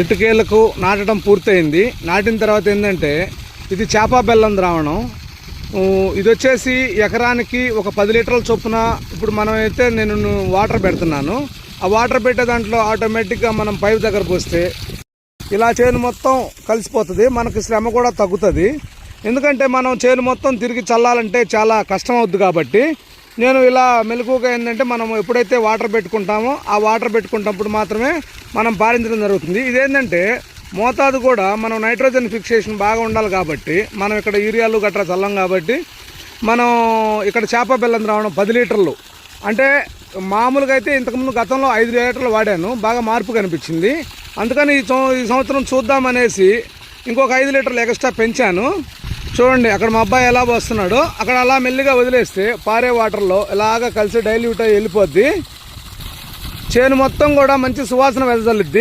ఇటుకేలకు నాటడం పూర్తయింది. నాటిన తర్వాత ఏంటంటే ఇది చేప బెల్లం ద్రావణం. ఇది వచ్చేసి ఎకరానికి ఒక పది లీటర్ల చొప్పున ఇప్పుడు మనం అయితే నేను వాటర్ పెడుతున్నాను. ఆ వాటర్ పెట్టే దాంట్లో ఆటోమేటిక్గా మనం పైప్ దగ్గర పోస్తే ఇలా చేను మొత్తం కలిసిపోతుంది. మనకి శ్రమ కూడా తగ్గుతుంది. ఎందుకంటే మనం చేను మొత్తం తిరిగి చల్లాలంటే చాలా కష్టం అవుద్ది కాబట్టి నేను ఇలా మెలకువగా ఏంటంటే మనం ఎప్పుడైతే వాటర్ పెట్టుకుంటామో ఆ వాటర్ పెట్టుకుంటప్పుడు మాత్రమే మనం పారించడం జరుగుతుంది. ఇదేంటంటే మోతాదు కూడా మనం నైట్రోజన్ ఫిక్సేషన్ బాగా ఉండాలి కాబట్టి మనం ఇక్కడ యూరియాలు గట్రా చల్లం కాబట్టి మనం ఇక్కడ చేప బెల్లం రావడం పది లీటర్లు. అంటే మామూలుగా అయితే ఇంతకుముందు గతంలో ఐదు లీటర్లు వాడాను బాగా మార్పు కనిపించింది. అందుకని ఈ ఈ సంవత్సరం చూద్దామనేసి ఇంకొక ఐదు లీటర్లు ఎక్స్ట్రా పెంచాను. చూడండి అక్కడ మా అబ్బాయి ఎలా వస్తున్నాడో అక్కడ అలా మెల్లిగా వదిలేస్తే పారే వాటర్లో ఇలాగా కలిసి డైల్యూట్ అయ్యి వెళ్ళిపోద్ది. చేను మొత్తం కూడా మంచి సువాసన వెదజల్లుద్ది.